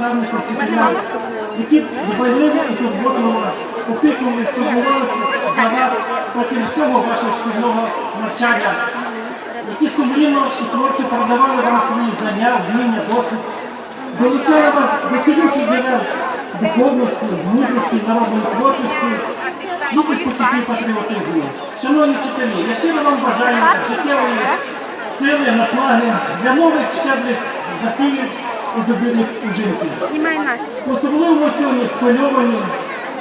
наставників, вчителям, які дбайливо і турботливо опікували, турбувалися за вас протягом всього вашого шкільного навчання, які сумлінно і творчо передавали вам свої знання, вміння, досвід, долучали вас до цілющих джерел духовності, мудрості, народної творчості, світить почуттів патріотизму. Шановні вчителі, я щиро вам бажаю життєвої сили, наснаги для нових щедрих засілів і добірних ужинків. Знімай Настю. Особливо сьогодні схвильовані,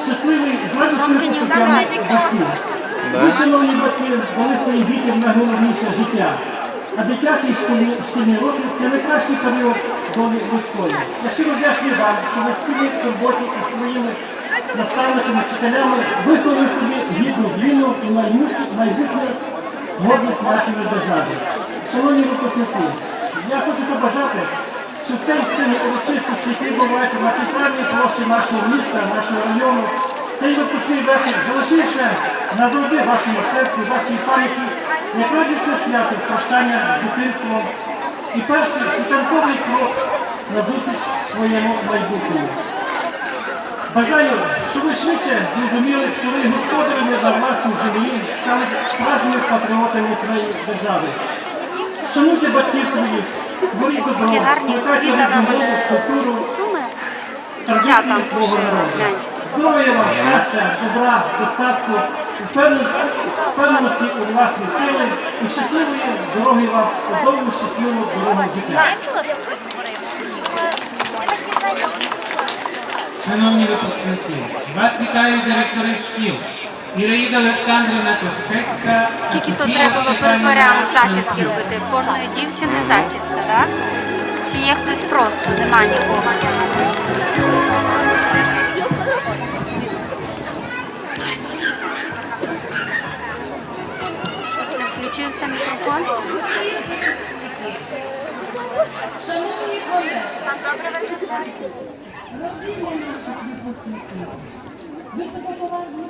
щасливі, з радісним почуттям батьків. Ви, шановні батьки, дали своїм дітям найголовніше життя. А дитячий шкільні роки це найкращий період долі людської. Я щиро вдячний вам, що ви спільні в турботі із своїми наставниками, вчителями виховали собі гідну зміну і майбутнє гордість нашої держави. Шановні випускники, я хочу побажати, щоб цей сильний урочистості, який відбувається на центральній площі нашого міста, нашого району, цей випускний вечір залишився назавжди в вашому серці, в вашій пам'яті, як радісне свято прощання з дитинством і перший світанковий крок на зустріч своєму майбутньому. Бажаю, щоб ви швидше зрозуміли, що ви господарями на власній землі стали справжніми патріотами своєї держави. Шануйте батьків своїх, Такі гарні глянь. Здоров'я вам, щастя, добра, достатку, впевненості, у власній сили і щасливої дороги вам, у довгу щасливу дорогу життя. Шановні випускники, вас вітають директори шкіл. Іраїда Олександрівна Костецька. Скільки то треба було Степанівна зачіски робити? В кожної дівчини зачіска, так? Чи є хтось просто, нема нікого? Щось не включився мікрофон? Високоповажні